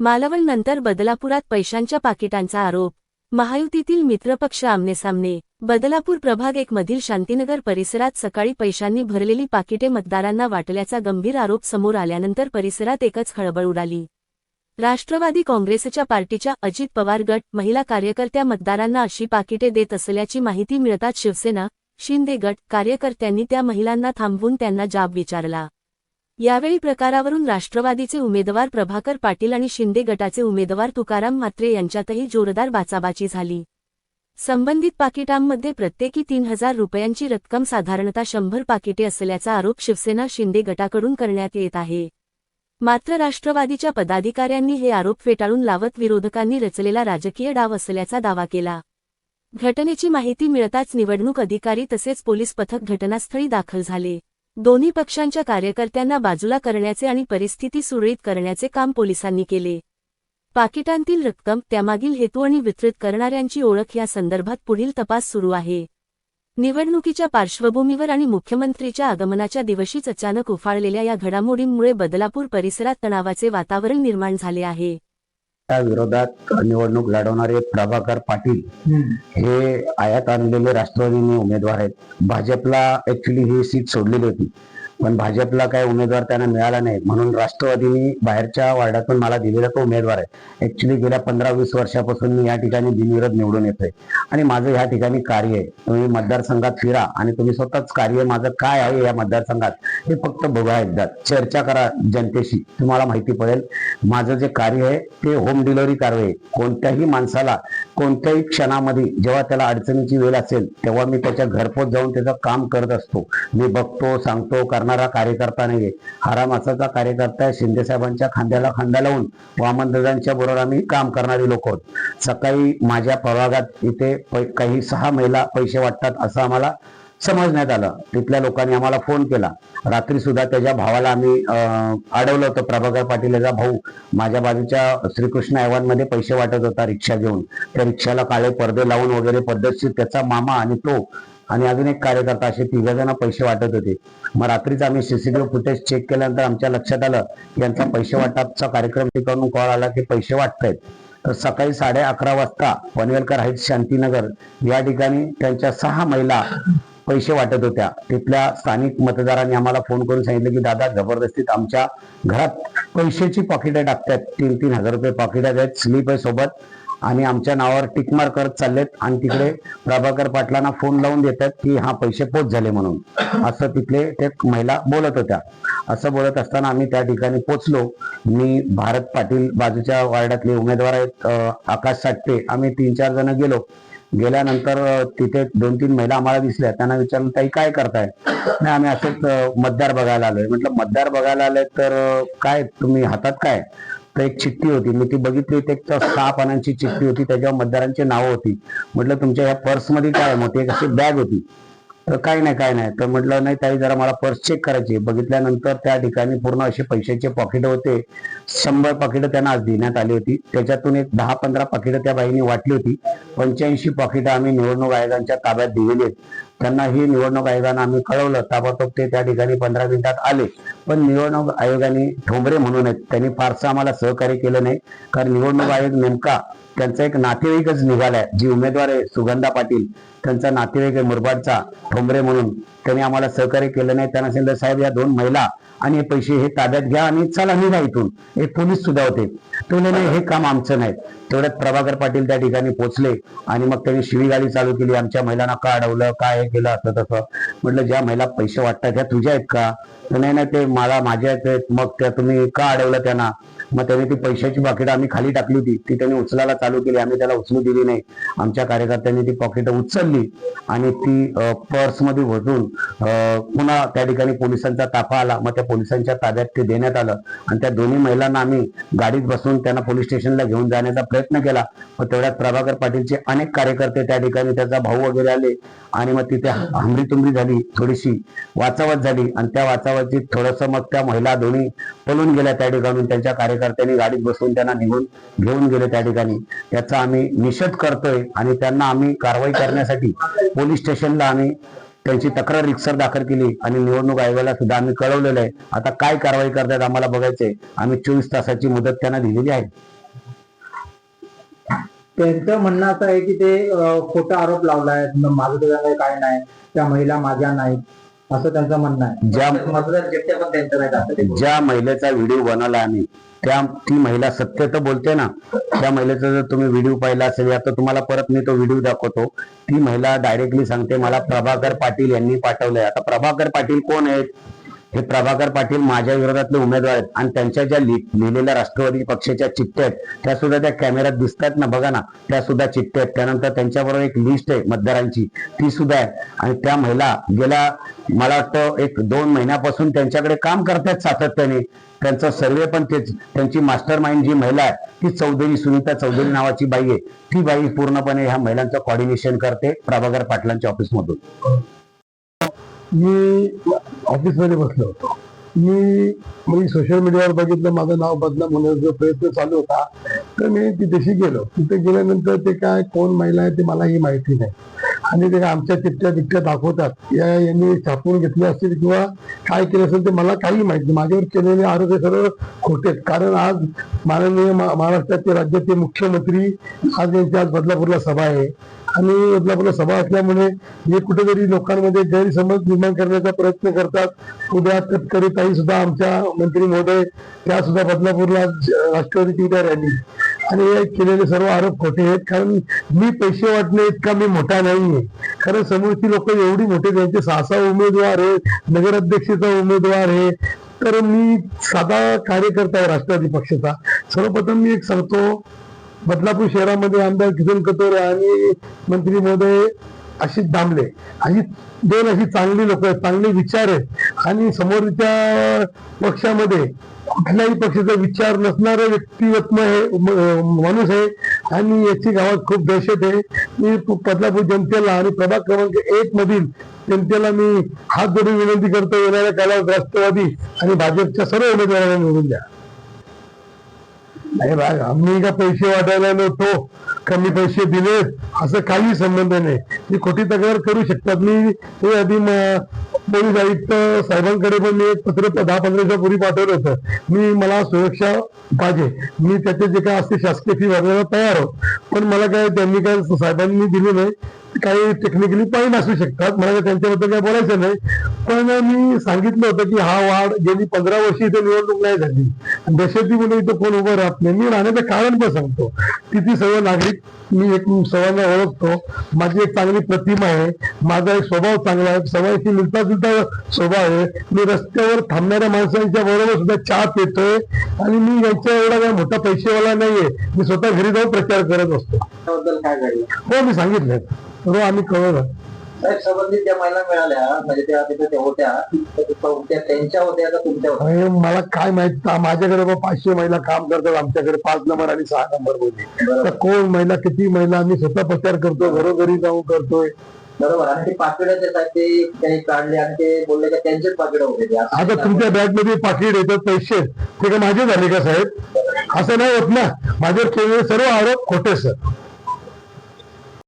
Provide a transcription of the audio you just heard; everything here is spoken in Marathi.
मालवण नंतर बदलापुरात पैशांच्या पाकिटांचा आरोप. महायुतीतील मित्रपक्ष आमनेसामने बदलापूर प्रभाग एक मधील शांतीनगर परिसरात सकाळी पैशांनी भरलेली पाकिटे मतदारांना वाटल्याचा गंभीर आरोप समोर आल्यानंतर परिसरात एकच खळबळ उडाली. राष्ट्रवादी काँग्रेसच्या पार्टीच्या अजित पवार गट महिला कार्यकर्त्या मतदारांना अशी पाकिटे देत असल्याची माहिती मिळताच शिवसेना शिंदे गट कार्यकर्त्यांनी त्या महिलांना थांबवून त्यांना जाब विचारला. यावेळी प्रकारावरून राष्ट्रवादीचे उमेदवार प्रभाकर पाटील आणि शिंदे गटाचे उमेदवार तुकाराम म्हात्रे यांच्यातही जोरदार बाचाबाची झाली. संबंधित पाकिटांमध्ये प्रत्येकी तीन हजार रुपयांची रक्कम साधारणतः शंभर पाकिटे असल्याचा आरोप शिवसेना शिंदे गटाकडून करण्यात येत आहे. मात्र राष्ट्रवादीच्या पदाधिकाऱ्यांनी हे आरोप फेटाळून लावत विरोधकांनी रचलेला राजकीय डाव असल्याचा दावा केला. घटनेची माहिती मिळताच निवडणूक अधिकारी तसेच पोलीस पथक घटनास्थळी दाखल झाले. दोन्ही पक्षांच्या कार्यकर्त्यांना बाजूला करण्याचे आणि परिस्थिती सुरळीत करण्याचे काम पोलिसांनी केले. पाकिटांतील रक्कम त्यामागील हेतू आणि वितरित करणाऱ्यांची ओळख या संदर्भात पुढील तपास सुरू आहे. निवडणुकीच्या पार्श्वभूमीवर आणि मुख्यमंत्रीच्या आगमनाच्या दिवशीच अचानक उफाळलेल्या या घडामोडींमुळे बदलापूर परिसरात तणावाचे वातावरण निर्माण झाले आहे. त्या विरोधात निवडणूक लढवणारे प्रभाकर पाटील हे आयात आणलेले राष्ट्रवादीने उमेदवार आहेत. भाजपला ऍक्च्युली ही सीट सोडलेली होती. पण भाजपला काही उमेदवार त्यांना मिळाला नाही. म्हणून राष्ट्रवादीने बाहेरच्या वार्डातून मला दिलेला तो उमेदवार आहे. ऍक्च्युली गेल्या पंधरा वीस वर्षापासून मी या ठिकाणी बिनविरोध निवडून येतोय. आणि माझं या ठिकाणी कार्य आहे. तुम्ही मतदारसंघात फिरा आणि तुम्ही स्वतःच कार्य माझं काय आहे या मतदारसंघात? हे फक्त बघा एकदा. चर्चा करा जनतेशी. तुम्हाला माहिती पडेल. माझं जे कार्य आहे ते होम डिलिव्हरी कार्य आहे. कोणत्याही माणसाला कोणत्याही क्षणामध्ये जेव्हा त्याला अडचणीची वेळ असेल तेव्हा मी त्याच्या घरपोच जाऊन त्याचं काम करत असतो. मी बघतो सांगतो कारण करणारा कार्यकर्ता नाहीये. हारा कार्यकर्ता आहे. शिंदे साहेबांच्या खांद्याला खांदा लावून वामन दादांच्या बरोबर आम्ही काम करणारी लोक आहोत. सकाळी माझ्या प्रभागात इथे काही सहा महिला पैसे वाटतात असं आम्हाला समजण्यात आलं. तिथल्या लोकांनी आम्हाला फोन केला. रात्री सुद्धा त्याच्या भावाला आम्ही अं, अडवलं होतं. प्रभाकर पाटील याचा भाऊ माझ्या बाजूच्या श्रीकृष्णमध्ये पैसे वाटत होता रिक्षा घेऊन. त्या रिक्षाला काळे पडदे लावून वगैरे पद्धतशीर त्याचा मामा आणि तो आणि अजून एक कार्यकर्ता असे तिघ जण पैसे वाटत होते. मग रात्रीच आम्ही सीसीटीव्ही फुटेज चेक केल्यानंतर आमच्या लक्षात आलं यांचा पैसे वाटपचा कार्यक्रम ठिकाणून कॉल आला की पैसे वाटतायत. तर सकाळी साडे अकरा वाजता पनवेलकर हाईट शांतीनगर या ठिकाणी त्यांच्या सहा महिला पैसे वाटत होत्या. तिथल्या स्थानिक मतदारांनी आम्हाला फोन करून सांगितलं की दादा जबरदस्तीत आमच्या घरात पैशाची पाकिटे टाकतात तीन तीन हजार रुपये पाकिट आहेत स्लीप आहे सोबत. आणि आमच्या नावावर टिकमार करत चाललेत. आणि तिकडे प्रभाकर पाटलांना फोन लावून देतात की हा पैसे पोच झाले म्हणून. असं तिथले ते महिला बोलत होत्या. असं बोलत असताना आम्ही त्या ठिकाणी पोचलो. मी भारत पाटील बाजूच्या वार्डातले उमेदवार आहेत आकाश साठे आम्ही तीन चार जण गेलो. गेल्यानंतर तिथे दोन तीन महिला आम्हाला दिसल्या. त्यांना विचारलं ताई काय करताय? नाही आम्ही असंच मतदार बघायला आलोय. म्हटलं मतदार बघायला आलोय तर काय? तुम्ही हातात काय? तर एक चिठ्ठी होती. मी ती बघितली. ते एक सहा पानांची चिठ्ठी होती. त्याच्यावर मतदारांची नावं होती. म्हटलं तुमच्या या पर्समध्ये काय आहे? एक अशी बॅग होती. तर काय नाही काय नाही. तर म्हटलं नाही ताई जरा मला पर्स चेक करायची बघितल्यानंतर त्या ठिकाणी पूर्ण असे पैशाचे पॉकेट होते. शंभर पाकिटं त्यांना आज देण्यात आली होती. त्याच्यातून एक दहा पंधरा पाकिटं त्या बाईने वाटली होती. पंच्याऐंशी पाकिटं आम्ही निवडणूक आयोगांच्या ताब्यात दिलेली आहेत. त्यांना ही निवडणूक आयोगानं आम्ही कळवलं. ताबडतोब ते त्या ठिकाणी पंधरा मिनिटात आले. पण निवडणूक आयोगाने ठोंबरे म्हणून आहेत. त्यांनी फारसं आम्हाला सहकार्य केलं नाही. कारण निवडणूक आयोग नेमका त्यांचा एक नातेवाईकच निघालाय. जी उमेदवार आहे सुगंधा पाटील त्यांचा नातेवाईक आहे मुरबाडचा ठोंबरे म्हणून. त्यांनी आम्हाला सहकार्य केलं नाही. त्यांना सांगितलं साहेब या दोन महिला आणि पैसे हे ताब्यात घ्या आणि चला निघा इथून. हे पोलीस सुद्धा होते. तो नाही हे काम आमचं नाही. तेवढ्यात प्रभाकर पाटील त्या ठिकाणी पोहोचले आणि मग त्यांनी शिवीगाडी चालू केली. आमच्या महिलांना का अडवलं? काय हे केलं? असं तसं. म्हटलं ज्या महिला पैसे वाटतात त्या तुझ्या आहेत का? तर नाही ना ते मला माझ्या आहेत मग त्या तुम्ही का अडवलं त्यांना? मग त्यांनी ती पैशाची पाकिट आम्ही खाली टाकली होती. ती त्यांनी उचलायला चालू केली. आम्ही त्याला उचलू दिली नाही. आमच्या कार्यकर्त्यांनी ती पॉकेट उचलली आणि ती पर्समध्ये भरून पुन्हा त्या ठिकाणी पोलिसांचा ताफा आला. मग त्या पोलिसांच्या ताब्यात ते देण्यात आलं. आणि त्या दोन्ही महिलांना आम्ही गाडीत बसून त्यांना पोलीस स्टेशनला घेऊन जाण्याचा प्रयत्न केला. मग तेवढ्यात प्रभाकर पाटीलचे अनेक कार्यकर्ते त्या ठिकाणी त्याचा भाऊ वगैरे आले. आणि मग तिथे हमरी तुमरी झाली थोडीशी वाचावत झाली. आणि त्या वाचावतीत थोडंसं मग त्या महिला दोन्ही पळून गेल्या त्या ठिकाणून त्यांच्या कार्यकर्त्यांनी गाडीत बसून त्यांना निघून घेऊन गेले त्या ठिकाणी. त्याचा आम्ही निषेध करतोय आणि त्यांना आम्ही कारवाई करण्यासाठी पोलीस स्टेशनला आम्ही त्यांची तक्रार रिक्सर दाखल केली आणि निवडणूक आयोगाला सुद्धा आम्ही कळवलेलं आहे. आता काय कारवाई करतात आम्हाला बघायचंय. आम्ही चोवीस तासाची मुदत त्यांना दिलेली आहे. त्यांचं म्हणणं असं आहे की ते खोटा आरोप लावलाय. माझं त्याच्यामध्ये काय नाही. त्या महिला माझ्या नाहीत. असं त्यांचं म्हणणं आहे. ज्या नाही. ज्या महिलेचा व्हिडिओ बनवला आम्ही त्या ती महिला सत्य तर बोलते ना त्या महिलेचा जर तुम्ही व्हिडिओ पाहिला असेल या तर तुम्हाला परत मी तो व्हिडिओ दाखवतो. ती महिला डायरेक्टली सांगते मला प्रभाकर पाटील यांनी पाठवलंय. आता प्रभाकर पाटील कोण आहेत? हे प्रभाकर पाटील माझ्या विरोधातले उमेदवार आहेत. आणि त्यांच्या ज्या लिहिलेल्या राष्ट्रवादी पक्षाच्या चिठ्ठ्या आहेत त्या सुद्धा त्या कॅमेऱ्यात दिसतात ना बघा ना. त्या सुद्धा चिठ्ठ्या आहेत. त्यानंतर त्यांच्याबरोबर एक लिस्ट आहे मतदारांची. ती सुद्धा आहे. आणि त्या महिला गेल्या मला वाटतं एक दोन महिन्यापासून त्यांच्याकडे काम करतात सातत्याने. त्यांचा सर्वे पण तेच त्यांची मास्टर माइंड जी महिला आहे ती चौधरी सुनीता चौधरी नावाची बाई आहे. ती बाई पूर्णपणे ह्या महिलांचं कॉर्डिनेशन करते प्रभाकर पाटलांच्या ऑफिसमधून मी ऑफिसमध्ये बसलो होतो. मी मी सोशल मीडियावर बघितलं माझं नाव बदनाम होण्याचा प्रयत्न चालू होता तर मी तिथेशी गेलो. तिथे गेल्यानंतर ते काय कोण महिला आहे ते मलाही माहिती नाही. आणि ते आमच्या चिठ्ठ्या बिठ्ठ्या दाखवतात. या यांनी छापून घेतले असतील किंवा काय केलं असेल ते मला काही माहिती नाही. माझ्यावर केलेले आरोप हे सर्व खोटे कारण आज माननीय महाराष्ट्राचे राज्याचे मुख्यमंत्री आज यांची आज बदलापूरला सभा आहे. आणि बदलापूरला सभा असल्यामुळे हे कुठेतरी लोकांमध्ये गैरसमज निर्माण करण्याचा प्रयत्न करतात. उद्या तत्करी ताई सुद्धा आमच्या मंत्री महोदय त्या सुद्धा बदलापूरला राष्ट्रवादीची उद्या रॅली. आणि हे केलेले सर्व आरोप खोटे आहेत. कारण मी पैसे वाटणे इतका मी मोठा नाहीये. कारण समोरची लोक एवढी मोठे त्यांचे सहा सहा उमेदवार आहे नगराध्यक्षाचा उमेदवार आहे. तर मी साधा कार्यकर्ता आहे राष्ट्रवादी पक्षाचा. सर्वप्रथम मी एक सांगतो बदलापूर शहरामध्ये आमदार किसन कतोरे आणि मंत्री महोदय अशीच दामले अशी दोन अशी चांगली लोक आहेत चांगले विचार आहेत. आणि समोरच्या पक्षामध्ये कुठल्याही पक्षाचा विचार नसणारं व्यक्तिमत्व हे माणूस आहे आणि याची गावात खूप दहशत आहे. मी बदलापूर जनतेला आणि प्रभाग क्रमांक एक मधील जनतेला मी हात जोडून विनंती करतो येणाऱ्या काळात राष्ट्रवादी आणि भाजपच्या सर्व उमेदवारांना निवडून द्या. नाही बघ आम्ही का पैसे वाटायला नव्हतो कमी पैसे दिले असं काही संबंध नाही. मी खोटी तक्रार करू शकतात. मी ते आधी पोलीस आयुक्त साहेबांकडे पण मी एक पत्र दहा पंधरा दिवसापूर्वी पाठवलं होतं. मी मला सुरक्षा पाहिजे. मी त्याचे जे काय असते शासकीय फी भरायला तयार आहोत. पण मला काय त्यांनी काय साहेबांनी दिले नाही. काही टेक्निकली पॉईंट असू शकतात. मला त्यांच्याबद्दल काय बोलायचं नाही. पण मी सांगितलं होतं की हा वाढ गेली पंधरा वर्ष इथे निवडणूक नाही झाली. दहशतीमुळे इथं कोण उभं राहत नाही. मी राहण्याचं कारण पण सांगतो. तिथे सर्व नागरिक मी एक सर्वांना ओळखतो. माझी एक चांगली प्रतिमा आहे. माझा एक स्वभाव चांगला आहे. सगळ्याशी मिळता जुलता स्वभाव आहे. मी रस्त्यावर थांबणाऱ्या माणसांच्या बरोबर सुद्धा चहा पितोय. आणि मी यांच्या एवढा काय मोठा पैसेवाला नाहीये. मी स्वतः घरी जाऊन प्रचार करत असतो. हो मी सांगितलं सर्व आम्ही कळवलं साहेब संबंधित ज्या महिला मिळाल्या म्हणजे त्या तिथे त्या होत्या त्या त्यांच्या होत्या का तुमच्या होत्या? अरे मला काय माहीत माझ्याकडे बा पाचशे महिला काम करतात आमच्याकडे पाच नंबर आणि सहा नंबरमध्ये तर कोण महिला किती महिला आम्ही स्वतः प्रचार करतो घरोघरी जाऊन करतोय. बरोबर. आणि ते पाकिटं जे आहेत ते त्यांनी काढले आणि ते बोलले की त्यांचेच पाकिटं होते ते. असं आता तुमच्या बॅगमध्ये पाकिट येतात पैसे. ते का माझे झाले का साहेब? असं नाही होत ना. माझ्यावर केलेले सर्व आरोप खोटे सर.